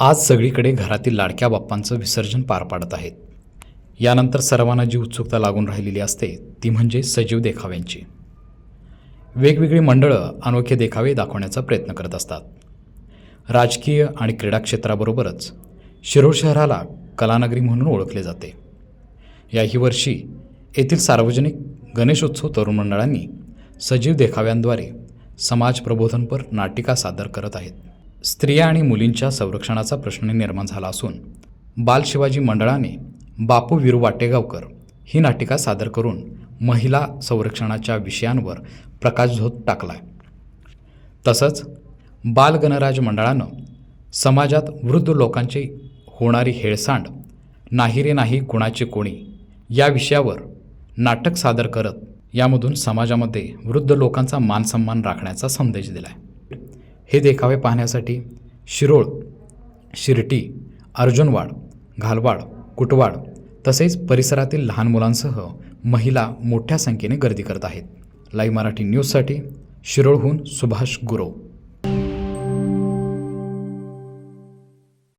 आज सगळीकडे घरातील लाडक्या बाप्पांचं विसर्जन पार पाडत आहेत. यानंतर सर्वांना जी उत्सुकता लागून राहिलेली असते ती म्हणजे सजीव देखाव्यांची. वेगवेगळी मंडळं अनोखे देखावे दाखवण्याचा प्रयत्न करत असतात. राजकीय आणि क्रीडा क्षेत्राबरोबरच शिरोळ शहराला कलानगरी म्हणून ओळखले जाते. याही वर्षी येथील सार्वजनिक गणेशोत्सव तरुण मंडळांनी सजीव देखाव्यांद्वारे समाज प्रबोधनपर नाटिका सादर करत आहेत. स्त्रिया आणि मुलींच्या संरक्षणाचा प्रश्न निर्माण झाला असून बाल शिवाजी मंडळाने बापू वीरू वाटेगावकर ही नाटिका सादर करून महिला संरक्षणाच्या विषयांवर प्रकाशझोत टाकला तसंच बाल गणराज मंडळानं समाजात वृद्ध लोकांची होणारी हेळसांड नाही रे नाही कुणाचे कोणी या विषयावर नाटक सादर करत यामधून समाजामध्ये वृद्ध लोकांचा मानसन्मान राखण्याचा संदेश दिला आहे हे देखावे पाहण्यासाठी शिरोळ शिर्टी अर्जुनवाड घालवाड कुटवाड तसेच परिसरातील लहान मुलांसह महिला मोठ्या संख्येने गर्दी करत आहेत. लाईव्ह मराठी न्यूजसाठी शिरोळहून सुभाष गुरव.